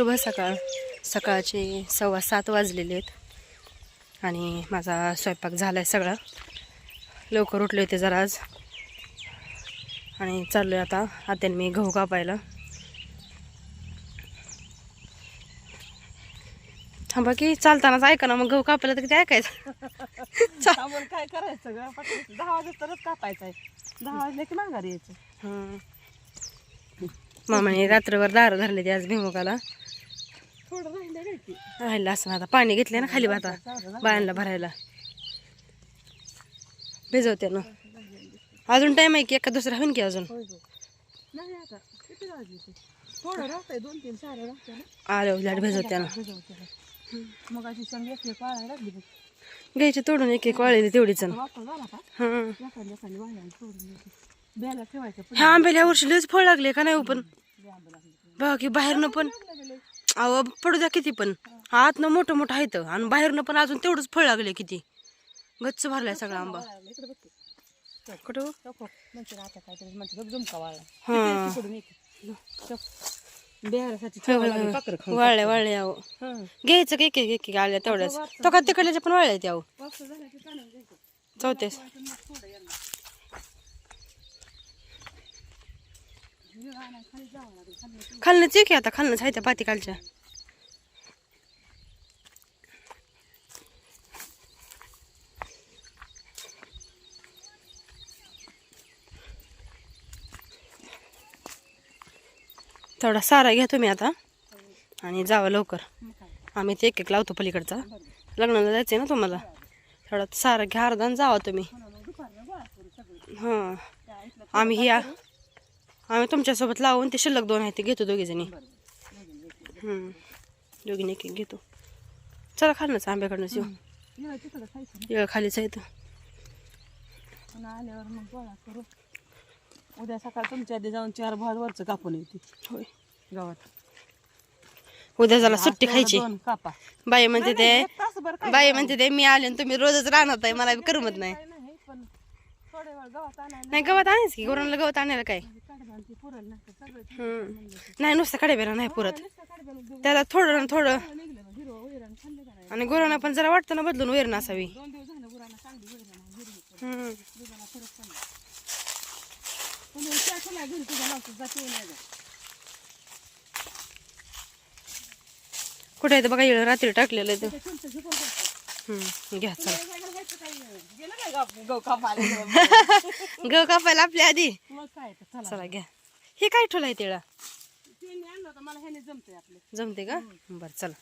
शुभ सकाळ. सकाळचे सव्वा सात वाजलेले आहेत. आणि माझा स्वयंपाक झाला आहे सगळा. लवकर उठले होते जरा आज. आणि चाललो आहे आता आत्याने मी गहू कापायला. थांबा की चालतानाच ऐका ना मग गहू कापायला तर किती ऐकायचं? चा- थांबून काय करायचं ग? दहा तरच कापायचं आहे. दहा वाजले की माघारी यायचं. हं. मामाने रात्रभर दारं धरले ते आज भिमुखाला थोडं राहिलं असं आता. पाणी घेतले ना खाली आता बायांना भरायला. भिजवते ना. अजून टाइम आहे की एका दुसरा होईन की अजून? आल्या उलट भिजवते ना. घ्यायची तोडून एक एक वाळलेली तेवढीच हं. आंब्याला वर्षी लयच फळ लागले का नाही हो पण? बघा की बाहेरनं पण. अहो पडू द्या किती पण. आतनं मोठं मोठं आहे तर आणि बाहेरनं पण अजून तेवढंच फळ लागले किती. गच्च भरलाय सगळा आंबा. कुठं हो? हा. खाऊन वाळले वाळले अहो. हं. घ्यायचं की एक एक आल्या तेवढ्याच? तो का तिकडल्याच्या पण वाळल्या त्या अहो झाला की काढून घ्यायचं. चौथेस खालनंच ये की आता खालनंच आहे त्या पाती खालच्या थोडा सारा घ्या तुम्ही आता आणि जावं लवकर. आम्ही ते एक एक लावतो पलीकडचा. लग्नाला जायचं ना तुम्हाला? थोडा सारा घ्या अर्धा जावा तुम्ही. हां. आम्ही ही आम्ही तुमच्यासोबत लावून ते शिल्लक दोन आहे ते घेतो दोघी जणी दोघीने एक घेतो. चला खालनंच आंब्याकडनंच येऊ. खालीच आहे तर आल्यावर मग गोळा करू उद्या सकाळ तुमच्या आधी जाऊन चार भाड वरचं कापून येते. होय. गावात. उद्या झाला सुट्टी खायची. कापा. बाई म्हणते ते बाई म्हणते ते मी आले आणि तुम्ही रोजच राहणार आहे मला करमत नाही नाही गवत आणायच की गुरांना गवत आणायला काय? काढबान ती पुरेल ना तर सगळं हम्म. नाही नुसतं काढायला नाही पुरत नुसतं काढबान देऊ त्याला थोडं ना थोडं निघलं मग हिरवं वैरण खाल्लं का नाही आणि गुरांना पण जरा वाटतं ना बदलून वैरण असावी दोन दिवस झालं गुरांना चांगली वैरण आहे हिरवी हम्म. दुधाला फरक पडला पण हे त्या खाल्या घरी तुझ्या मावशीत जाते नाही जात. कुठे आहे ते बघा इकडं रात्री टाकलेलं आहे ते. तुमचं. हम्म, घ्या चला. गाव कापायला? गव कापायला आपल्या आधी. मग काय तर चला. चला घ्या. हे काय ठेवलं आहे तिळा त्यांनी आणलं होतं मला ह्याने जमतंय आपलं. जमते का? बरं चला.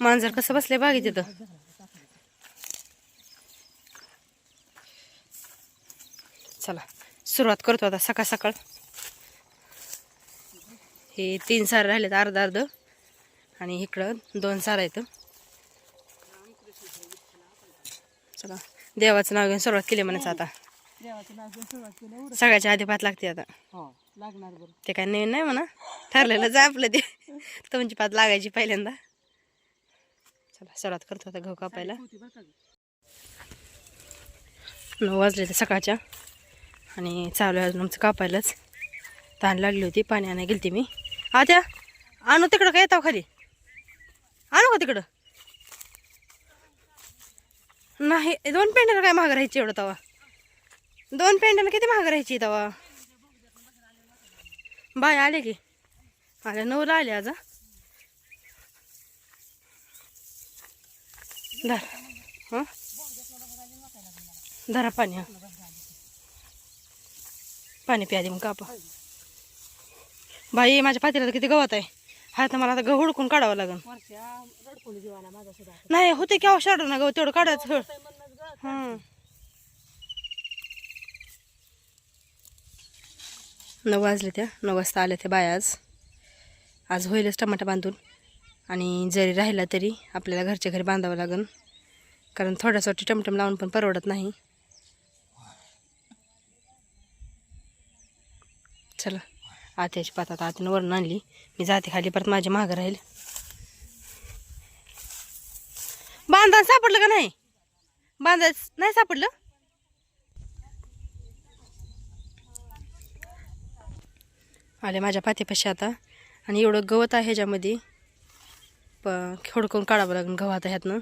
मांजर कसं बसले बागी तिथं चला सुरुवात करतो आता सकाळ सकाळ. हे तीन सार राहिलेत अर्ध अर्ध. आणि इकडं दोन सार आहेत. चला. देवाचं नाव घेऊन सुरुवात केली म्हणायचं आता. देवाचं नाव घेऊन सुरुवात केली उरत सगळ्याच्या आधी पात लागते आता. हो लागणार बरं. ते काय नवीन नाही म्हणा. ठरलेलं जा आपलं ते. तुमची पात लागायची पहिल्यांदा. चला सुरुवात करतो आता गहू कापायला. होती बरं का गं. नऊ वाजले ते सकाळच्या. आणि चालू आहे अजून आमचं कापायलाच. ताण लागली होती पाणी आणायला गेलती मी. आत्या आणू तिकडं काय येताव खाली? आणू का तिकडं? नाही दोन पेंड्यानं काय महाग राहायची एवढं तवा? दोन पेंड्यानं किती महाग राहायची तवा? बाय आले की. आल्या नऊला आले आज धर. हं? धरा पाणी पाणी प्यादी मग कापा. बाई माझ्या पातीला किती गवत आहे. हा तर मला आता गहू हुडकून काढावं लागेल वर्षा रडकोली जीवाला माझा सुद्धा नाही होते की औषध ना गहू तेवढं काढायचं. हं. हं. नऊ वाजले त्या नऊ वाजता आल्या त्या बाया आज. आज होईलच टमाटा बांधून. आणि जरी राहिला तरी आपल्याला घरच्या घरी बांधावं लागेल कारण थोड्यासाठी टमटम लावून पण परवडत नाही. चला. आत्याची पात आता आत्यानं वरून आणली. मी जाते खाली परत माझ्या मागं राहील. बांधा सापडलं का नाही? बांधायच नाही सापडलं? आले माझ्या पाठीपाशी आता. आणि एवढं गवत आहे ह्याच्यामध्ये. प खोडकून काढावं लागेल गव्हात ह्यातनं.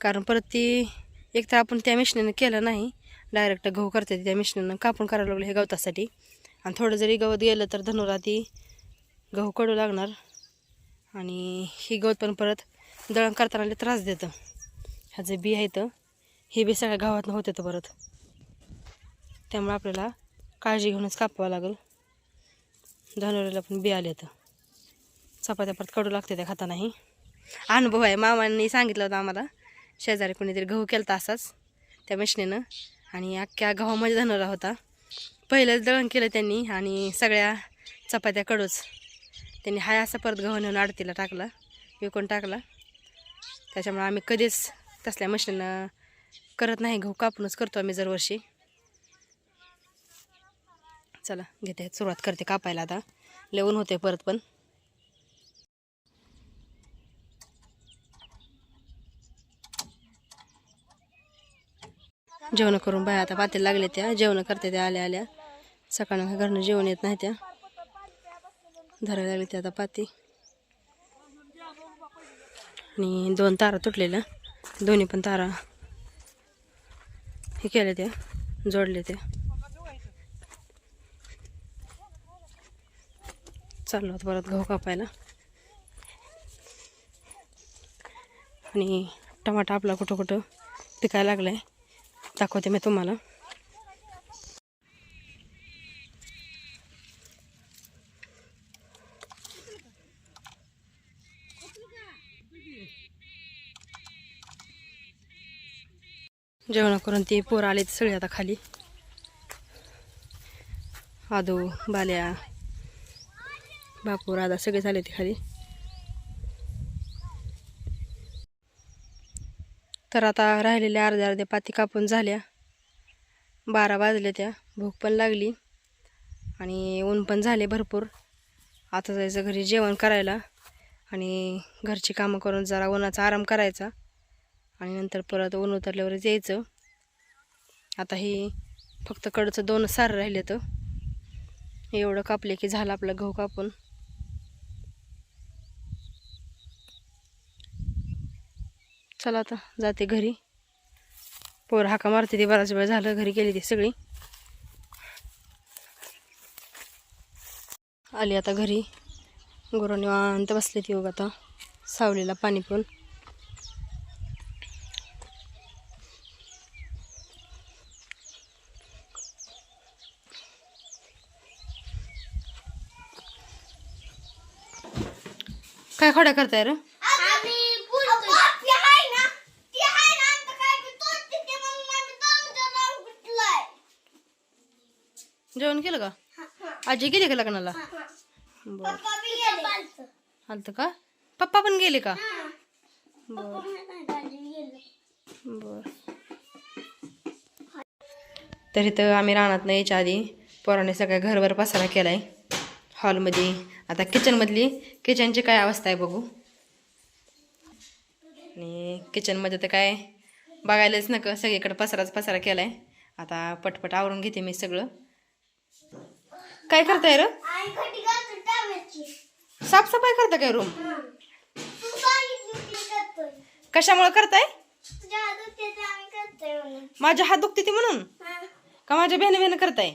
कारण परत ती एक तर आपण त्या मिशनीनं केलं नाही. डायरेक्ट गहू करते त्या मिशनीनं कापून करायला लागलं हे गवतासाठी. आणि थोडं जरी गवत गेलं तर धनुरा ती गहू कडू लागणार. आणि ही गवत पण परत दळण करताना त्रास देतं. ह्या जे बी आहेत हे बी सगळ्या गावातनं होतं तर परत. त्यामुळे आपल्याला काळजी घेऊनच कापावं लागेल. धनुराला पण बी आले तर चपात्या परत कडू लागते त्या खातानाही. अनुभव आहे. मामांनी सांगितलं होतं आम्हाला शेजारी कोणीतरी गहू केला असाच त्या मशनीनं. आणि अख्ख्या गव्हामध्ये धनुरा होता. पहिलंच दळण केलं त्यांनी आणि सगळ्या चपात्या कडूच त्यांनी हाय असा परत गहू नेऊन आडतीला टाकला विकून टाकला. त्याच्यामुळे आम्ही कधीच तसल्या मशीनं करत नाही. गहू कापूनच करतो आम्ही दरवर्षी. चला घेते. सुरुवात करते कापायला आता. लेवून होते परत पण. जेवण करून बाया आता पातेल लागले त्या. जेवण करते त्या आल्या आल्या. सकाळ घरनं जेवण येत नाही त्या. धरायला लागले त्या आता पाती. आणि दोन तारा तुटलेल्या दोन्ही पण तारा हे केल्या त्या जोडले त्या. चाललो होतं परत गहू कापायला. आणि टमाटा आपला कुठं कुठं पिकायला लागलाय. दाखवते मी तुम्हाला. जेवण करून ती पोरं आले सगळे आता खाली. आदू बाल्या बापू राधा सगळे झाले ते खाली. तर आता राहिलेल्या अर्ध्या अर्ध्या पाती कापून झाल्या. बारा वाजल्या त्या भूक पण लागली आणि ऊन पण झाले भरपूर. आता जायचं घरी जेवण करायला आणि घरची कामं करून जरा उन्हाचा आराम करायचा. आणि नंतर परत ऊन उतरल्यावरच यायचं आता ही फक्त कडचं दोन सार राहिले तर एवढं कापले की झालं आपलं गहू कापून. चला आता जाते घरी. पोर हाका मारते ती बराच वेळ झालं घरी गेली ती सगळी. आली आता घरी. गुरु निवांत बसले ती योग आता. सावलीला पाणी पण काय खोड्या करताय रे? जेवण केलं का? आजी गेली का लग्नाला? बर. आलतं. का? पप्पा पण गेले का? बर. बर. तर इथं आम्ही रानात नाही यायच्या आधी पोराने सगळ्या घरभर पसारा केलाय. हॉलमध्ये आता किचनमधली किचनची काय अवस्था आहे बघू. आणि किचनमध्ये तर काय बघायलाच नका सगळीकडे पसाराच पसारा केलाय. आता पटपट आवरून घेते मी सगळं. काय करताय र? साफसफाई करता काय रूम कशामुळे करताय? माझ्या हात दुखते ती म्हणून. का माझ्या बहिणी बहिणी करतोय.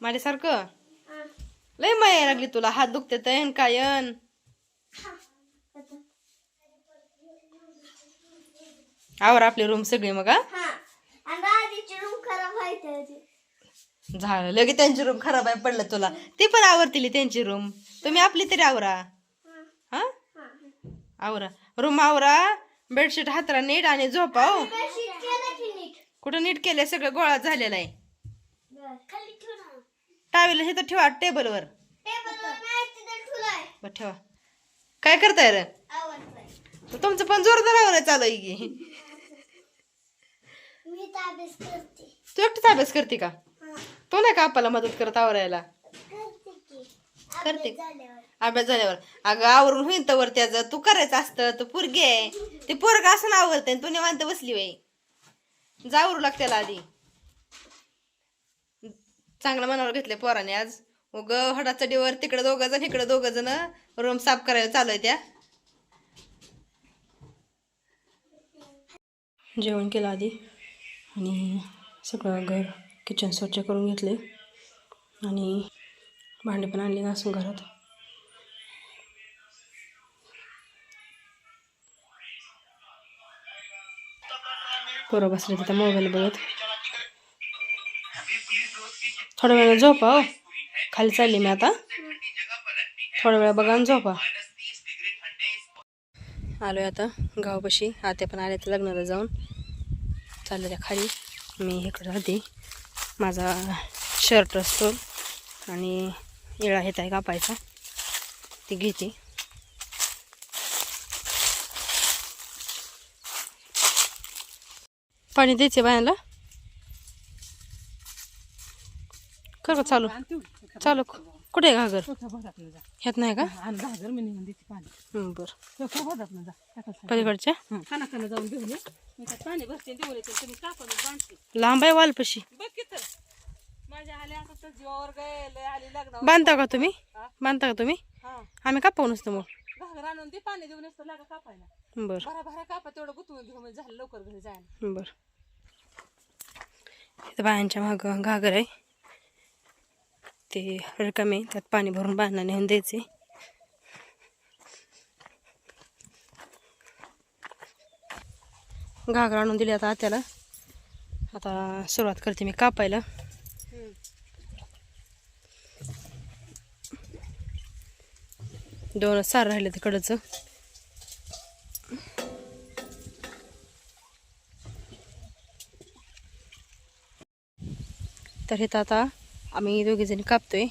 माझ्यासारखं? लय माया लागली तुला. हात दुखते तयन कायन आवर आपली रूम सगळी मग झालं. लगे त्यांची रूम खराब आहे पडलं तुला. ती पण आवरतील त्यांची रूम तुम्ही आपली तरी आवरा. हा? आवरा. रूम आवरा. बेडशीट हातरा नीट आणि झोपा हो. बेडशीट केलं की नीट. कुठं नीट केलंय? सगळं गोळा झालेला आहे. टावेल हे तर ठेवा टेबलवर. बर ठेवा. काय करताय रे? तुमचं पण जोरदार आवर चालू आहे की. तू एकटीच अभ्यास करते का? तो नाही का आपल्याला मदत करत आवरायला? करते. अभ्यास झाल्यावर. अगं आवरून होईन तर त्याचं. तू करायचं असतं तू पोरगी आहे. ते पोरग असं आवडतंय तू निवांत बसली बाई. जावरू लाग त्याला आधी. चांगलं मनावर घेतले पोराने आज. उग हडाचडीवर तिकडं दोघं जण इकडं दोघं जण रूम साफ करायला चालू आहे त्या. जेवण केलं आधी. आणि सगळं घर किचन स्वच्छ करून घेतले आणि भांडे पण आणले घासून घरात. पोरं बसले तिथं मोबाईल बघत. थोड्या वेळा झोपा हो. खाली चालली मी आता. थोड्या वेळा बघा आणि झोपा. आलोय आता गावपाशी. आत्या पण आले तर लग्नाला जाऊन. चालले त्या खाली. मी इकडे राहते. माझा शर्ट असतो आणि इळा येत आहे कापायचा. ती घेते. पाणी द्यायचे बायाला कर का चालू. चालू. कुठे आहे घागर? ह्यात नाही का? बरं. पलीकडच्या? लांब आहे वालपशी. बांधता का तुम्ही? बांधता का तुम्ही? हा. आम्ही कापावू नसतो मग. घागर आणून दे पाणी देऊन येतो लागा कापायला. बरं. घेऊन म्हणजे झालं लवकर घरी जायला. बरं. इथं बायांच्या मागं घागर आहे. ते रिकामे त्यात पाणी भरून बांधणं नेऊन द्यायचे. घागर आणून दिली आता आत्याला. आता सुरुवात करते मी कापायला. दोनच सार राहिले तिकडचं. तर हे आता आम्ही दोघीजणी कापतोय.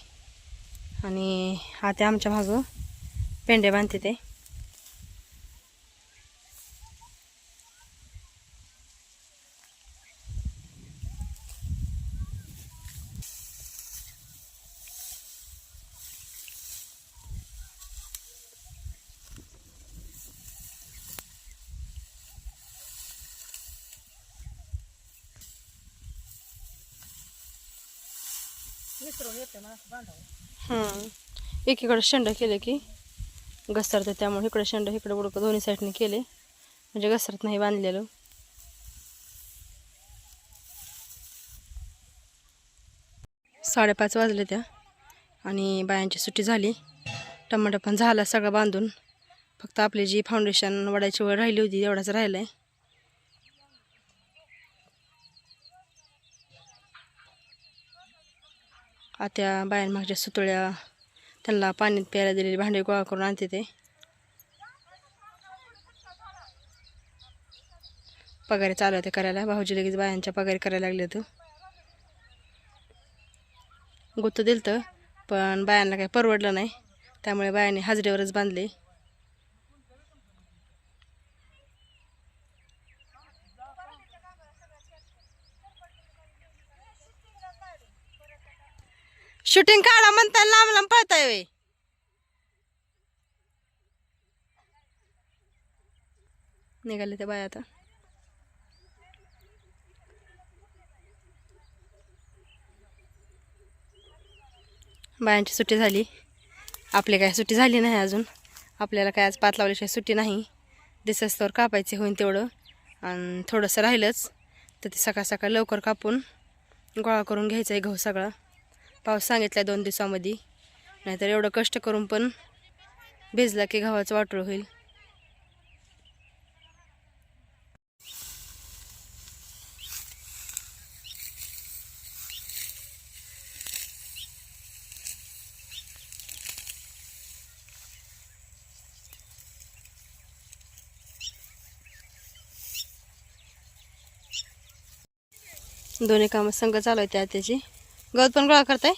आणि हा ते आमच्या मागं. पेंड्या बांधते ते. हां एकीकडे शंड केले की घसरते त्यामुळे इकडे शंड इकडे उडकं दोन्ही साईडने केले. म्हणजे घसरत नाही बांधलेलं. साडेपाच वाजले त्या आणि बायांची सुट्टी झाली. टमाटर पण झाला सगळं बांधून. फक्त आपली जी फाउंडेशन वडायची वेळ राहिली होती एवढाच राहिलं आहे आत्या बायांमागच्या सुतळ्या त्यांना पाण्यात प्यायला दिलेली भांडे गोळा करून आणते ते. पगारी चालू होते करायला. भाऊजी लगेच बायांच्या पगारी करायला लागले तू गुत्त दिलं तर पण बायांना काही परवडलं नाही. त्यामुळे बायांनी हाजरीवरच बांधले. शूटिंग काढा म्हणता लांब लांब पळताय वे निघाले त्या बाया आता. बायांची सुट्टी झाली. आपली काय सुट्टी झाली नाही अजून. आपल्याला काय आज पात लावल्याशिवाय सुट्टी नाही. दिसस्तवर कापायचे होईन तेवढं. आणि थोडंसं राहिलंच. तर ते सकाळ सकाळ लवकर कापून गोळा करून घ्यायचा आहे गहू सगळा. पाऊस सांगितला दोन दिवसामध्ये. नाहीतर एवढं कष्ट करून पण भिजला की गव्हाचं वाटोळ होईल. दोन्ही कामं संघ चालू आहे त्या त्याची गवत पण गोळा करताय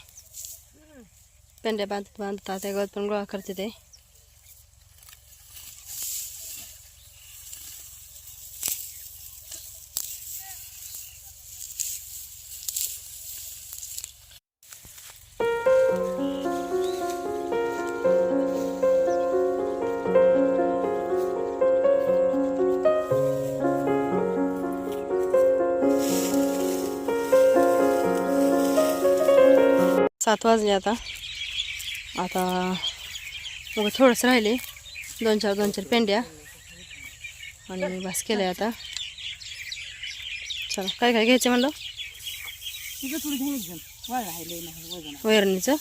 पेंड्या बांधत बांधतात ते गवत पण गोळा करते ते सात वाजले आता. आता मग थोडंसं राहिले. दोन चार दोन चार पेंड्या. आणि बस केलंय आता. चला काय काय घ्यायचं म्हणलं? आहे आहे. वैरणीचं?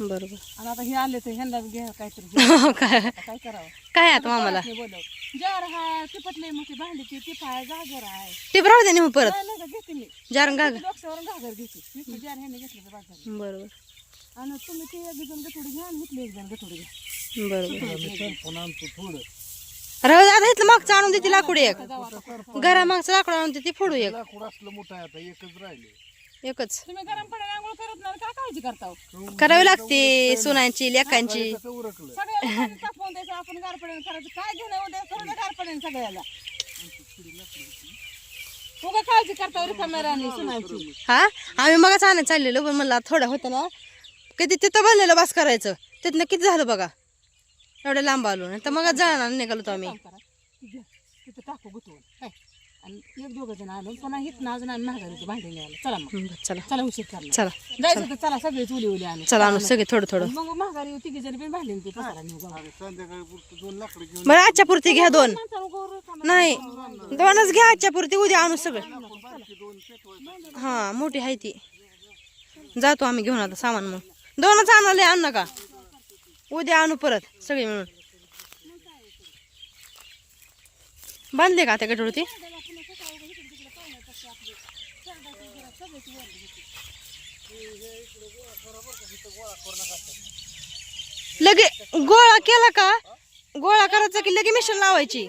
हा बरोबर. आणि आता हे आले तर ह्यांना घ्या काहीतरी. घ्या. काय करावं? काय आता मामाला? हे बोलव. जार हाय तिपटले मोठी भांडी ती टिप आहे गाजर आहे टिप राहू दे मग परत. नाही नाही का घेते मी. जारण गाग डोक्यावरून घागर घेते. मी तर जार ह्याने घेतलं तर बाजार बरोबर. आणि तुम्ही ते एक जण गठोडी घ्या आणि इथले एक जण गठोडी घ्या. बरोबर. राहू दे, आता इथलं मागचं आणून देते लाकूड एक. घरा मागचं लाकूड आणून देते फोडू एक. लाकूड असलं मोठं आहे आता एकच राहिले एकच. तुम्ही गरम पाण्याने आंघोळ करत नाही काय काळजी करता हो? करावी लागते सुनांची लेकांची. कसं उरकलं सगळ्याला पाणी तापवून द्यायचं आपण गार पाण्याने करायचं. काय घेणं उद्या? करू दे गार पाण्याने सगळ्याला. उगा काळजी करता रिकाम्या राणी सुनायची हा? आम्ही मगच आणत चाललेलो पण मला थोडं होतं ना. कधी तिथं बनलेलं बास करायचं? तिथनं किती झालं बघा? एवढं लांब आलो नाही तर मग जाणार निघालो तो आम्ही. तिथं टाकू गुतवून. आणि एक दोघं जण आलो पुन्हा हिथनं अजून आम्ही महागारीची भांडी न्यायला. चला मग. चला. चला उशीर चला. जायचं तर चला सगळेच उली उली आणू. चला आणू सगळे थोडं थोडं. मग महागारी तिघी जण पण भांडी ते पसारा नेऊ गावाला. बरं आजच्या पुरती घ्या दोन. माणसाला गोर रिकामं नाही. दोनच घ्या आजच्या पुरती उद्या आणू सगळं. हा मोठी आहे ती. जातो आम्ही घेऊन आता सामान मग. दोनच आणले आण नका उद्या आणू परत सगळे मिळून. बांधले का त्या गटोळती लगे गोळा केला का? गोळा करायचा की लगे मिशन लावायची?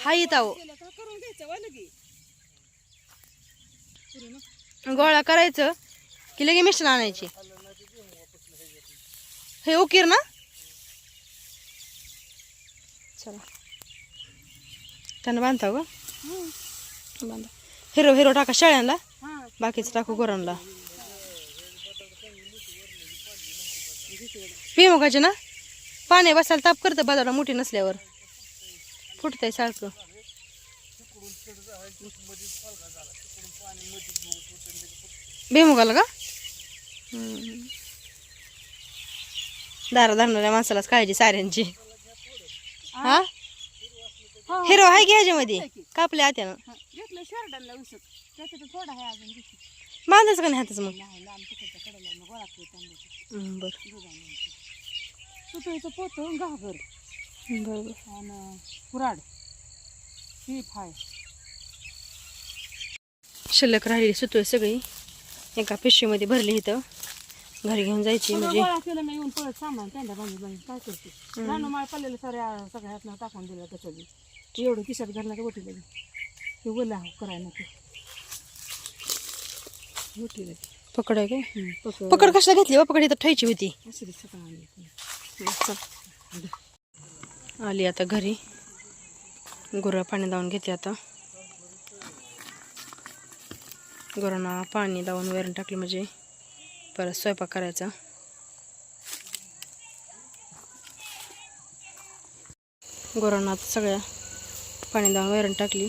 हा येत आहो. गोळा करायचं की लगे मिशन आणायची? हे उकीर ना? चला. त्यांना बांधता ग बांधा. हिरो हिरो टाका शेळ्यांना? हा. बाकीचं टाकू गुरांना पिमुगाचे ना? पाणी बसायला ताप करतं बाजारा मोठी नसल्यावर. फुटतंय सारखं. भुईमुगाला का. दारा धरणाऱ्या माणसालाच काळजी साऱ्यांची. हा? हा. हिरो आहे की ह्याच्यामध्ये? कापल्या आत्यानं? हा, घेतलं शर्टाला उसक त्याच्यात थोडा आहे अजून बांधायचं का नाही हातच मग? नाही लांब तिकडच्या कडेला मग गोळा बरं. सुतळीचं पोतं घागर. आणि कुराड आहे शिल्लक राहिलेली सुतोय सगळी. एका पिशवीमध्ये भरली इथं. घरी घेऊन जायची सगळं म्हणजे. गोळा केलं मी येऊन सामान त्यांना बांधून बांधून काय करते? रानो माळ पडलेलं सगळ्या हातनं टाकून दिलं त्याच्या बी एवढं खिशात घालणार का बोटी ओला करायला नको. पकड आहे काय? पकड कशाला घेतली व पकड इथं ठेवायची होती. बी सकाळ आली आता घरी. गुरं पाणी लावून घेते आता. गुरांना पाणी लावून वैरण टाकली म्हणजे परत स्वयंपाक करायचा. गुरांना आता सगळ्या पाणी लावून वैरण टाकली.